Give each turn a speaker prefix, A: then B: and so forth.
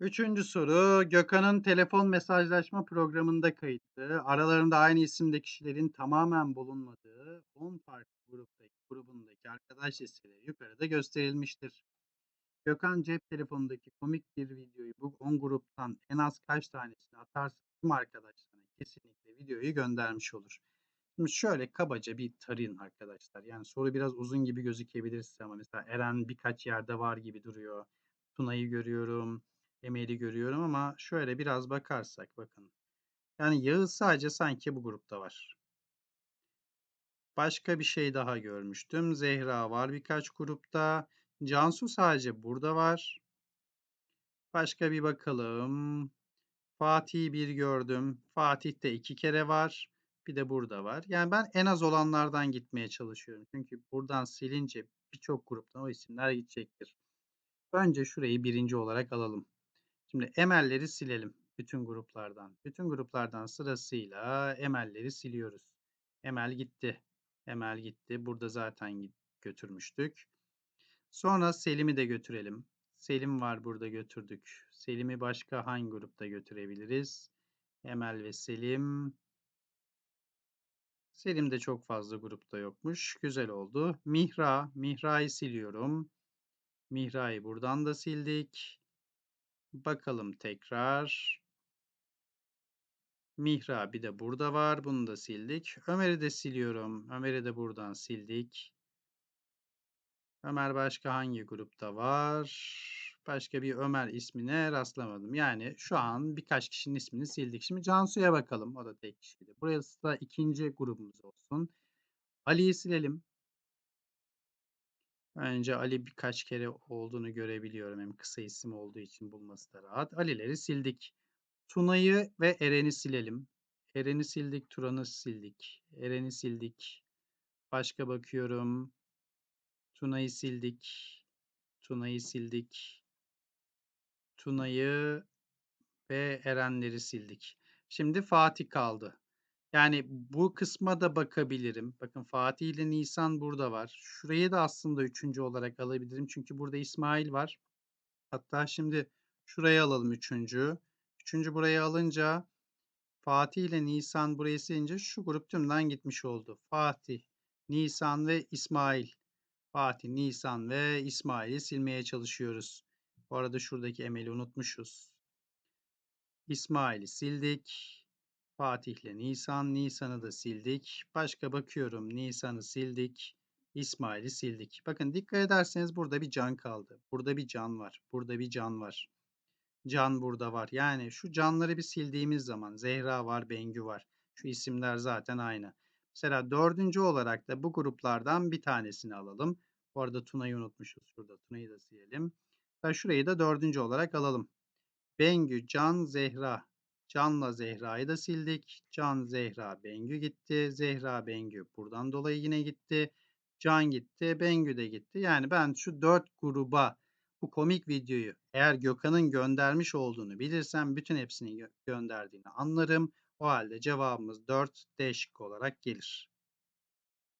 A: Üçüncü soru, Gökhan'ın telefon mesajlaşma programında kayıtlı, aralarında aynı isimde kişilerin tamamen bulunmadığı 10 farklı gruptaki grubundaki arkadaş listeleri yukarıda gösterilmiştir. Gökhan cep telefonundaki komik bir videoyu bu 10 gruptan en az kaç tanesini atarsa tüm arkadaşlarına kesinlikle videoyu göndermiş olur. Şimdi şöyle kabaca bir tarayın arkadaşlar. Yani soru biraz uzun gibi gözükebilir size ama mesela Eren birkaç yerde var gibi duruyor. Tuna'yı görüyorum. Emel'i görüyorum ama şöyle biraz bakarsak bakın. Yani Yağız sadece sanki bu grupta var. Başka bir şey daha görmüştüm. Zehra var birkaç grupta. Cansu sadece burada var. Başka bir bakalım. Fatih'i bir gördüm. Fatih de iki kere var. Bir de burada var. Yani ben en az olanlardan gitmeye çalışıyorum. Çünkü buradan silince birçok gruptan o isimler gidecektir. Önce şurayı birinci olarak alalım. Şimdi emelleri silelim bütün gruplardan. Bütün gruplardan sırasıyla emelleri siliyoruz. Emel gitti. Emel gitti. Burada zaten götürmüştük. Sonra Selim'i de götürelim. Selim var burada götürdük. Selim'i başka hangi grupta götürebiliriz? Emel ve Selim. Selim de çok fazla grupta yokmuş. Güzel oldu. Mihra. Mihra'yı siliyorum. Mihra'yı buradan da sildik. Bakalım tekrar. Mihra bir de burada var. Bunu da sildik. Ömer'i de siliyorum. Ömer'i de buradan sildik. Ömer başka hangi grupta var? Başka bir Ömer ismine rastlamadım. Yani şu an birkaç kişinin ismini sildik. Şimdi Cansu'ya bakalım. O da tek kişiydi. Burası da ikinci grubumuz olsun. Ali'yi silelim. Önce Ali birkaç kere olduğunu görebiliyorum. Hem kısa isim olduğu için bulması da rahat. Ali'leri sildik. Tuna'yı ve Eren'i silelim. Eren'i sildik, Turan'ı sildik. Eren'i sildik. Başka bakıyorum. Tuna'yı sildik. Tuna'yı sildik. Tuna'yı ve Erenleri sildik. Şimdi Fatih kaldı. Yani bu kısma da bakabilirim. Bakın Fatih ile Nisan burada var. Şurayı da aslında üçüncü olarak alabilirim. Çünkü burada İsmail var. Hatta şimdi şurayı alalım üçüncü. Üçüncü burayı alınca Fatih ile Nisan burayı silince şu grup tümden gitmiş oldu. Fatih, Nisan ve İsmail. Fatih, Nisan ve İsmail'i silmeye çalışıyoruz. Bu arada şuradaki Emel'i unutmuşuz. İsmail'i sildik. Fatih ile Nisan. Nisan'ı da sildik. Başka bakıyorum. Nisan'ı sildik. İsmail'i sildik. Bakın dikkat ederseniz burada bir can kaldı. Burada bir can var. Burada bir can var. Can burada var. Yani şu canları bir sildiğimiz zaman Zehra var, Bengü var. Şu isimler zaten aynı. Mesela dördüncü olarak da bu gruplardan bir tanesini alalım. Bu arada Tuna'yı unutmuşuz. Şurada Tuna'yı da silelim. Ve şurayı da dördüncü olarak alalım. Bengü, Can, Zehra. Can'la Zehra'yı da sildik. Can, Zehra, Bengü gitti. Zehra, Bengü buradan dolayı yine gitti. Can gitti, Bengü de gitti. Yani ben şu dört gruba bu komik videoyu eğer Gökhan'ın göndermiş olduğunu bilirsem bütün hepsini gö gönderdiğini anlarım. O halde cevabımız 4 D şıkkı olarak gelir.